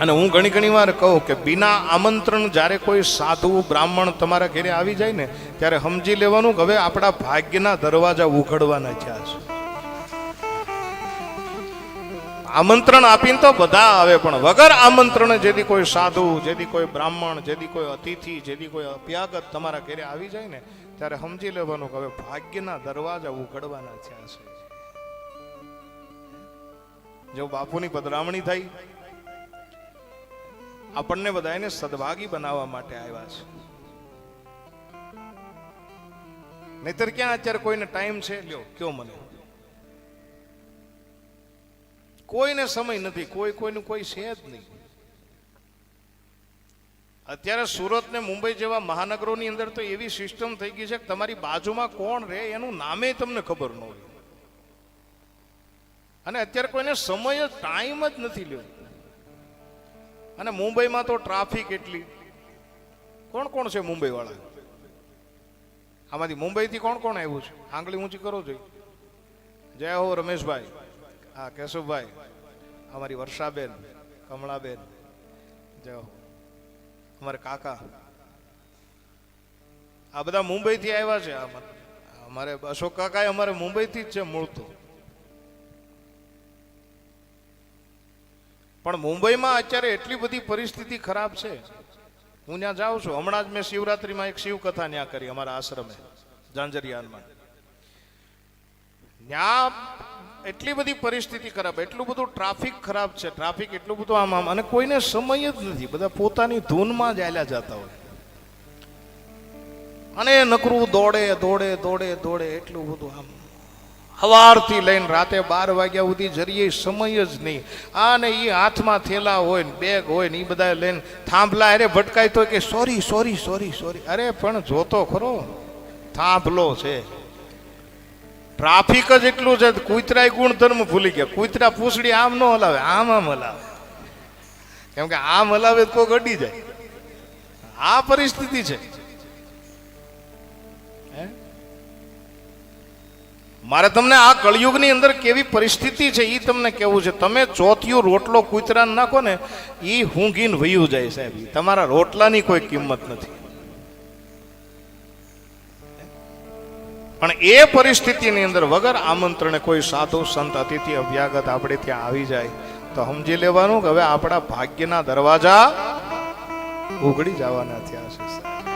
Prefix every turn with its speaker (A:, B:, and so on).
A: અને હું ઘણી ઘણી વાર કહું કે બિના આમંત્રણ જ્યારે કોઈ સાધુ, બ્રાહ્મણ તમારા ઘરે આવી જાય ને, ત્યારે સમજી લેવાનું કે હવે આપણા ભાગ્યના દરવાજા ઉઘડવાના થયા છે. આમંત્રણ આપીને તો બધા આવે, પણ વગર આમંત્રણ જેથી કોઈ સાધુ, જેથી કોઈ બ્રાહ્મણ, જેથી કોઈ અતિથિ, જેથી કોઈ અભ્યાગત તમારા ઘરે આવી જાય ને, ત્યારે સમજી લેવાનું કે હવે ભાગ્યના દરવાજા ઉઘડવાના થયા છે. જો બાપુની પધરામણી થઈ આપણને બધાને સદભાગી બનાવવા માટે આવ્યા છે. નહીતર ક્યાં અત્યારે કોઈને ટાઈમ છે? લ્યો, કયો મને? કોઈને સમય નથી, કોઈ કોઈનું કોઈ છે જ નહીં. અત્યારે સુરત ને મુંબઈ જેવા મહાનગરોની અંદર તો એવી સિસ્ટમ થઈ ગઈ છે કે તમારી બાજુમાં કોણ રહે એનું નામે તમને ખબર ન હોય. અને અત્યારે કોઈને સમય જ, ટાઈમ જ નથી લ્યો. અને મુંબઈમાં તો ટ્રાફિક એટલી. કોણ કોણ છે મુંબઈ વાળા આમાંથી મુંબઈથી કોણ કોણ આવ્યું છે? આંગળી ઊંચી કરો જોઈ. જય હો રમેશભાઈ. હા કેશવભાઈ અમારી વર્ષાબેન, કમળાબેન. જય હો. અમારે કાકા. આ બધા મુંબઈથી આવ્યા છે. અમારે અશોક કાકા અમારે મુંબઈથી જ છે મૂળ તો. પણ મુંબઈમાં અત્યારે એટલી બધી પરિસ્થિતિ ખરાબ છે. હું ત્યાં જાઉં છું. હમણાં જ મેં શિવરાત્રીમાં એક શિવકથા ત્યાં કરી અમારા આશ્રમે, ઝાંઝરિયાનમાં. ત્યાં એટલી બધી પરિસ્થિતિ ખરાબ, એટલું બધું ટ્રાફિક ખરાબ છે. ટ્રાફિક એટલું બધું આમ આમ, અને કોઈને સમય જ નથી. બધા પોતાની ધૂનમાં જ આલ્યા જતા હોય. અને નકરું દોડે દોડે દોડે દોડે, એટલું બધું આમ. સવારથી લઈને રાતે બાર વાગ્યા સુધી જરીએ સમય જ નહીં. આ ને એ હાથમાં થેલા હોય ને બેગ હોય ને એ બધા લઈને થાંભલા, અરે ભટકાય તો કે સોરી સોરી સોરી સોરી. અરે પણ જોતો ખરો, થાંભલો છે. ટ્રાફિક જ એટલું છે, કૂતરાય ગુણધર્મ ભૂલી ગયા. કૂતરા પૂછડી આમ ન હલાવે, આમ આમ હલાવે. કેમ કે આમ હલાવે તો ગડી જાય. આ પરિસ્થિતિ છે. મારે તમને આ કળિયુગની અંદર કેવી પરિસ્થિતિ છે એ તમને કેવું છે? તમે ચોથિયું રોટલો કૂતરાને નાખો ને એ હુંઘીને વયું જાય સાહેબ. તમારા રોટલાની કોઈ કિંમત નથી. પણ એ પરિસ્થિતિની અંદર વગર આમંત્રણે કોઈ સાધુ, સંત, અતિથિ, અભ્યાગત આપણે ત્યાં આવી જાય, તો સમજી લેવાનું કે હવે આપણા ભાગ્યના દરવાજા ઉઘડી જવાના થયા છે સાહેબ.